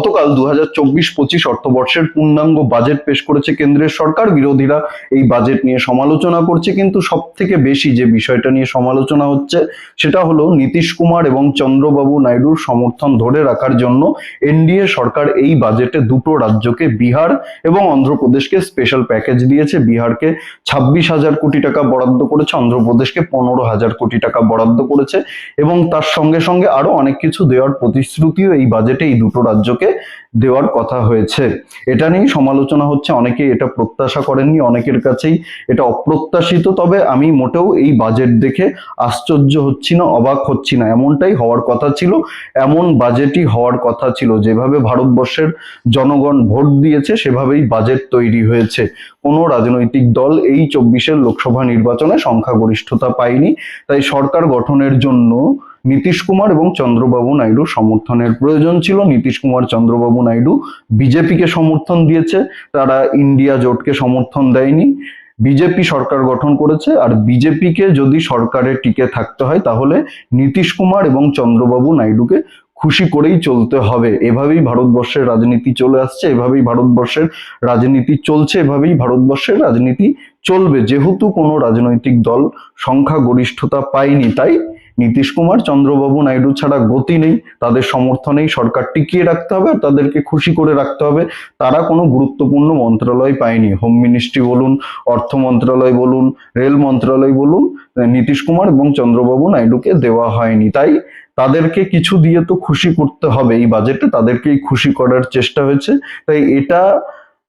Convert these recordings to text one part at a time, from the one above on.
গতকাল দু হাজার চব্বিশ পঁচিশ অর্থবর্ষের পূর্ণাঙ্গ বাজেট পেশ করেছে কেন্দ্রের সরকার। বিরোধীরা এই বাজেট নিয়ে সমালোচনা করছে, কিন্তু সব থেকে বেশি যে বিষয়টা নিয়ে সমালোচনা হচ্ছে সেটা হলো নীতিশ কুমার এবং চন্দ্রবাবু নাইডুর সমর্থন ধরে রাখার জন্য এনডিএ সরকার এই বাজেটে দুটো রাজ্যকে বিহার এবং অন্ধ্রপ্রদেশকে স্পেশাল প্যাকেজ দিয়েছে। বিহারকে ছাব্বিশ হাজার কোটি টাকা বরাদ্দ করেছে, অন্ধ্রপ্রদেশকে পনেরো হাজার কোটি টাকা বরাদ্দ করেছে এবং তার সঙ্গে সঙ্গে আরও অনেক কিছু দেওয়ার প্রতিশ্রুতিও এই বাজেটে এই দুটো রাজ্যকে দেওয়ার কথা হয়েছে। এটা নিয়েই সমালোচনা হচ্ছে। অনেকে এটা প্রত্যাশা করেননি, অনেকের কাছেই এটা অপ্রত্যাশিত। তবে আমি মোটেও এই বাজেট দেখে আশ্চর্য হচ্ছি না, অবাক হচ্ছি না। এমনটাই হওয়ার কথা ছিল, এমন বাজেটই হওয়ার কথা ছিল। যেভাবে ভারতবর্ষের জনগণ ভোট দিয়েছে, সেভাবেই বাজেট তৈরি হয়েছে। কোনো রাজনৈতিক দল এই চব্বিশের লোকসভা নির্বাচনে সংখ্যাগরিষ্ঠতা পায়নি। তাই সরকার গঠনের জন্য নীতিশ কুমার এবং চন্দ্রবাবু নাইডু সমর্থনের প্রয়োজন ছিল। নীতিশ কুমার, চন্দ্রবাবু নাইডু বিজেপিকে সমর্থন দিয়েছে। তারা ইন্ডিয়া জোটকে সমর্থন দেয়নি। বিজেপি সরকার গঠন করেছে। আর বিজেপিকে যদি সরকারে টিকে থাকতে হয়, তাহলে নীতিশ কুমার এবং চন্দ্রবাবু নাইডুকে খুশি করেই চলতে হবে। এভাবেই ভারতবর্ষের রাজনীতি চলে আসছে, এভাবেই ভারতবর্ষের রাজনীতি চলছে, এভাবেই ভারতবর্ষের রাজনীতি চলবে। যেহেতু কোনো রাজনৈতিক দল সংখ্যাগরিষ্ঠতা পায়নি, তাই নীতিশ কুমার, চন্দ্রবাবু নাইডু ছাড়া গতি নেই। তাদের সমর্থনেই সরকার টিকিয়ে রাখতে হবে আর তাদেরকে খুশি করে রাখতে হবে। তারা কোনো গুরুত্বপূর্ণ মন্ত্রণালয় পায়নি। হোম মিনিস্ট্রি বলুন, অর্থ মন্ত্রণালয় বলুন, রেল মন্ত্রণালয় বলুন নীতিশ কুমার এবং চন্দ্রবাবু নাইডুকে দেওয়া হয়নি। তাই তাদেরকে কিছু দিয়ে তো খুশি করতে হবে। এই বাজেটে তাদেরকেই খুশি করার চেষ্টা হয়েছে। তাই এটা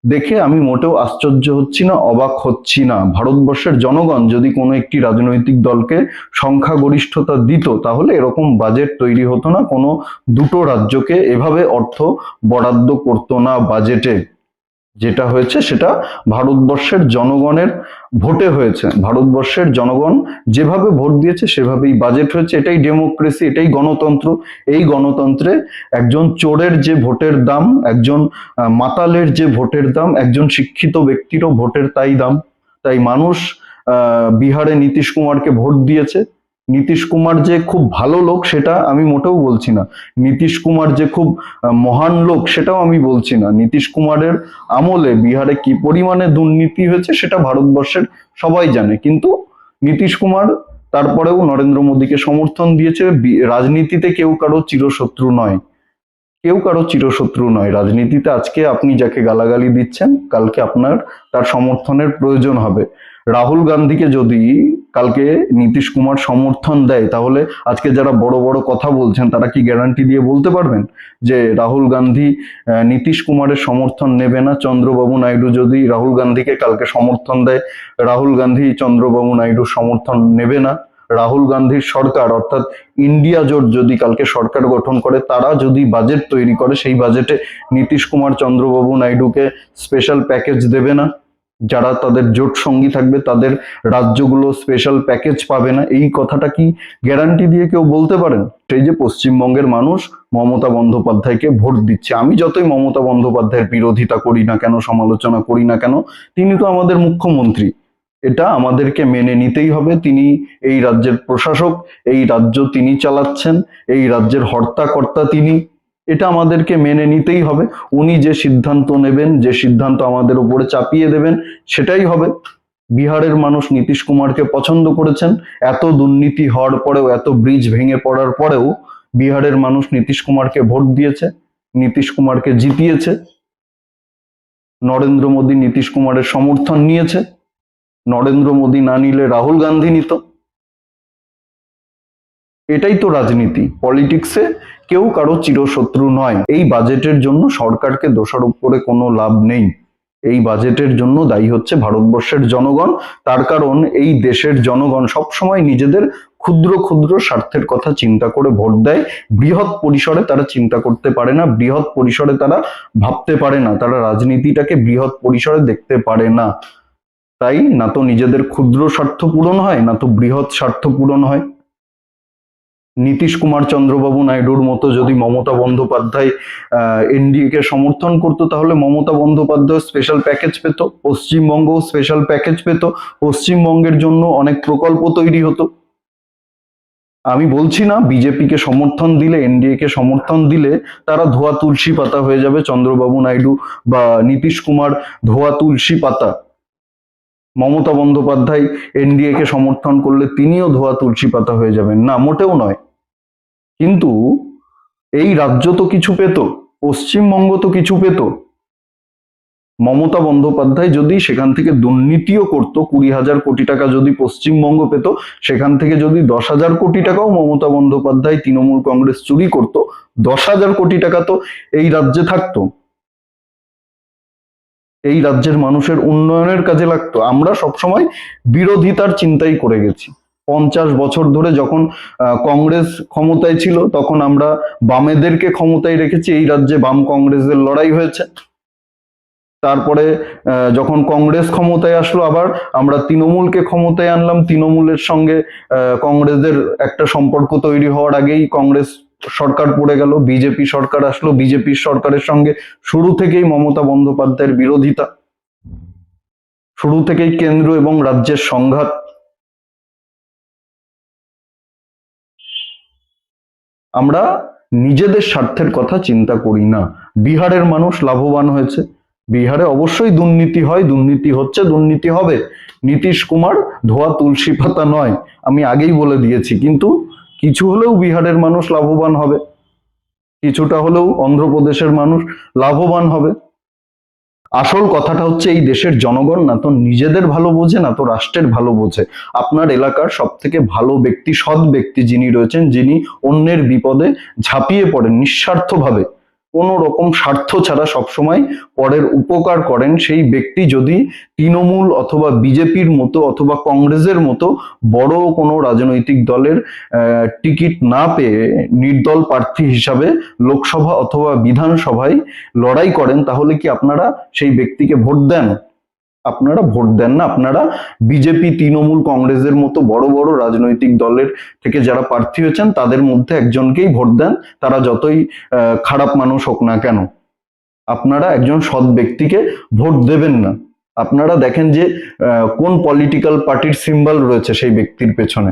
দেখে আমি মোটেও আশ্চর্য হচ্ছি না, অবাক হচ্ছি না। ভারতবর্ষের জনগণ যদি কোনো একটি রাজনৈতিক দলকে সংখ্যাগরিষ্ঠতা দিত, তাহলে এরকম বাজেট তৈরি হতো না। কোনো দুটো রাজ্যকে এভাবে অর্থ বরাদ্দ করতো না বাজেটে। যেটা হয়েছে সেটা ভারতবর্ষের জনগণের ভোটে হয়েছে। ভারতবর্ষের জনগণ যেভাবে ভোট দিয়েছে সেভাবেই বাজেট হয়েছে। এটাই ডেমোক্রেসি এটাই গণতন্ত্র। এই গণতন্ত্রে একজন চোরের যে ভোটের দাম, একজন মাতালের যে ভোটের দাম, একজন শিক্ষিত ব্যক্তিরও ভোটের তাই দাম। তাই মানুষ বিহারে নীতিশ কুমারকে ভোট দিয়েছে। নীতিশ কুমার যে খুব ভালো লোক, সেটা আমি মোটেও বলছি না। নীতিশ কুমার যে খুব মহান লোক, সেটাও আমি বলছি না। নীতিশ কুমারের আমলে বিহারে কি পরিমাণে দুর্নীতি হয়েছে, সেটা ভারতবর্ষের সবাই জানে। কিন্তু নীতিশ কুমার তারপরেও নরেন্দ্র মোদীকে সমর্থন দিয়েছে। রাজনীতিতে কেউ কারও চিরশত্রু নয়। কেউ কারও চিরশত্রু নয়। রাজনীতিতে আজকে আপনি যাকে গালাগালি দিচ্ছেন, কালকে আপনার, তার সমর্থনের প্রয়োজন হবে। রাহুল গান্ধীকে যদি কালকে নীতিশ কুমার সমর্থন দেয়, তাহলে আজকে যারা বড় বড় কথা বলছেন, তারা কি গ্যারান্টি দিয়ে বলতে পারবেন যে রাহুল গান্ধী নীতিশ কুমারের সমর্থন নেবে না? চন্দ্রবাবু নাইডু যদি রাহুল গান্ধীকে কালকে সমর্থন দেয়, রাহুল গান্ধী চন্দ্রবাবু নাইডুর সমর্থন নেবে না? রাহুল গান্ধীর সরকার, অর্থাৎ ইন্ডিয়া জোট যদি কালকে সরকার গঠন করে, তারা যদি বাজেট তৈরি করে, সেই বাজেটে নীতিশ কুমার চন্দ্রবাবু নাইডুকে স্পেশাল প্যাকেজ দেবে না? যারা তাদের জোট সঙ্গী থাকবে, তাদের রাজ্যগুলো স্পেশাল প্যাকেজ পাবে না, এই কথাটা কি গ্যারান্টি দিয়ে কেউ বলতে পারেন? সেই যে পশ্চিমবঙ্গের মানুষ মমতা বন্দ্যোপাধ্যায়কে ভোট দিচ্ছে। আমি যতই মমতা বন্দ্যোপাধ্যায়ের বিরোধিতা করি না কেন, সমালোচনা করি না কেন, তিনি তো আমাদের মুখ্যমন্ত্রী। এটা আমাদেরকে মেনে নিতেই হবে। তিনি এই রাজ্যের প্রশাসক, এই রাজ্য তিনি চালাচ্ছেন, এই রাজ্যের হর্তাকর্তা তিনি। এটা আমাদেরকে মেনে নিতেই হবে। উনি যে সিদ্ধান্ত নেবেন, যে সিদ্ধান্ত আমাদের উপরে চাপিয়ে দেবেন, সেটাই হবে। বিহারের মানুষ নীতিশ কুমারকে পছন্দ করেছেন। এত দুর্নীতি হওয়ার পরেও, এত ব্রিজ ভেঙে পড়ার পরেও বিহারের মানুষ নীতিশ কুমারকে ভোট দিয়েছে, নীতিশ কুমারকে জিতিয়েছে। নরেন্দ্র মোদী নীতিশ কুমারের সমর্থন নিয়েছে। নরেন্দ্র মোদী না নিলে রাহুল গান্ধী নিত। এটাই তো রাজনীতি। পলিটিক্সে কেউ কারও চিরশত্রু নয়। এই বাজেটের জন্য সরকারকে দোষারোপ করে কোনো লাভ নেই। এই বাজেটের জন্য দায়ী হচ্ছে ভারতবর্ষের জনগণ। তার কারণ এই দেশের জনগণ সবসময় নিজেদের ক্ষুদ্র ক্ষুদ্র স্বার্থের কথা চিন্তা করে ভোট দেয়। বৃহৎ পরিসরে তারা চিন্তা করতে পারে না। বৃহৎ পরিসরে তারা ভাবতে পারে না। তারা রাজনীতিটাকে বৃহৎ পরিসরে দেখতে পারে না। তাই না তো নিজেদের ক্ষুদ্র স্বার্থ পূরণ হয়, না তো বৃহৎ স্বার্থ পূরণ হয়। নীতিশ কুমার চন্দ্রবাবু নাইডুর মতো যদি মমতা বন্দ্যোপাধ্যায় এনডিএ কে সমর্থন করতো, তাহলে মমতা বন্দ্যোপাধ্যায় স্পেশাল প্যাকেজ পেত পশ্চিমবঙ্গ স্পেশাল প্যাকেজ পেত, পশ্চিমবঙ্গের জন্য অনেক প্রকল্প তৈরি হতো। আমি বলছি না, বিজেপিকে সমর্থন দিলে এনডিএ কে সমর্থন দিলে তারা ধোয়া তুলসী পাতা হয়ে যাবে, চন্দ্রবাবু নাইডু বা নীতিশ কুমার ধোয়া তুলসী পাতা। মমতা বন্দ্যোপাধ্যায় এনডিএ কে সমর্থন করলে তিনিও ধোয়া তুলসী পাতা হয়ে যাবেন। না, মোটেও নয়। কিন্তু এই রাজ্য তো কিছু পেত, পশ্চিমবঙ্গ তো কিছু পেত। মমতা বন্দ্যোপাধ্যায় যদি সেখান থেকে দুর্নীতিও করত, কুড়ি হাজার কোটি টাকা যদি পশ্চিমবঙ্গ পেত, সেখান থেকে যদি দশ হাজার কোটি টাকাও মমতা বন্দ্যোপাধ্যায় তৃণমূল কংগ্রেস চুরি করত, দশ হাজার কোটি টাকা তো এই রাজ্যে থাকতো। এই রাজ্যের মানুষের উন্নয়নের কাজে লাগতো। আমরা সবসময় বিরোধিতার চিন্তাই করে গেছি। পঞ্চাশ বছর ধরে যখন কংগ্রেস ক্ষমতায় ছিল, তখন আমরা বামেদেরকে ক্ষমতায় রেখেছি। এই রাজ্যে বাম কংগ্রেসের লড়াই হয়েছে। তারপরে যখন কংগ্রেস ক্ষমতায় আসলো, আবার আমরা তৃণমূলকে ক্ষমতায় আনলাম। তৃণমূলের সঙ্গে কংগ্রেসের একটা সম্পর্ক তৈরি হওয়ার আগেই কংগ্রেস সরকার পড়ে গেল বিজেপি সরকার আসলো বিজেপির সরকারের সঙ্গে শুরু থেকেই মমতা বন্দ্যোপাধ্যায়ের বিরোধিতা। শুরু থেকেই কেন্দ্র এবং রাজ্যের সংঘাত। আমরা নিজেদের স্বার্থের কথা চিন্তা করি না। বিহারের মানুষ লাভবান হয়েছে। বিহারে অবশ্যই দুর্নীতি হয়, দুর্নীতি হচ্ছে, দুর্নীতি হবে। নীতিশ কুমার ধোয়া তুলসী পাতা নয়, আমি আগেই বলে দিয়েছি, কিন্তু কিছু হলেও বিহারের মানুষ লাভবান হবে, কিছুটা হলেও অন্ধ্রপ্রদেশের মানুষ লাভবান হবে। আসল কথাটা হচ্ছে, এই দেশের জনগণ না তো নিজেদের ভালো বোঝে, না তো রাষ্ট্রের ভালো বোঝে। আপনার এলাকার সব থেকে ভালো ব্যক্তি, সৎ ব্যক্তি যিনি রয়েছেন, যিনি অন্যের বিপদে ঝাঁপিয়ে পড়েন নিঃস্বার্থভাবে। কোনো রকম স্বার্থ ছাড়া সবসময় পরের উপকার করেন সেই ব্যক্তি যদি তৃণমূল অথবা বিজেপির মতো অথবা কংগ্রেসের মতো বড় কোনো রাজনৈতিক দলের টিকিট না পেয়ে নির্দল প্রার্থী হিসাবে লোকসভা অথবা বিধানসভায় লড়াই করেন, তাহলে কি আপনারা সেই ব্যক্তিকে ভোট দেন? আপনারা ভোট দেন না। আপনারা বিজেপি, তৃণমূল, কংগ্রেসের মতো বড় বড় রাজনৈতিক দলের থেকে যারা প্রার্থী হয়েছেন, তাদের মধ্যে একজনকেই ভোট দেন। তারা যতই খারাপ মানুষ হোক না কেন, আপনারা একজন সৎ ব্যক্তিকে ভোট দেবেন না। আপনারা দেখেন যে কোন পলিটিক্যাল পার্টির সিম্বল রয়েছে সেই ব্যক্তির পেছনে।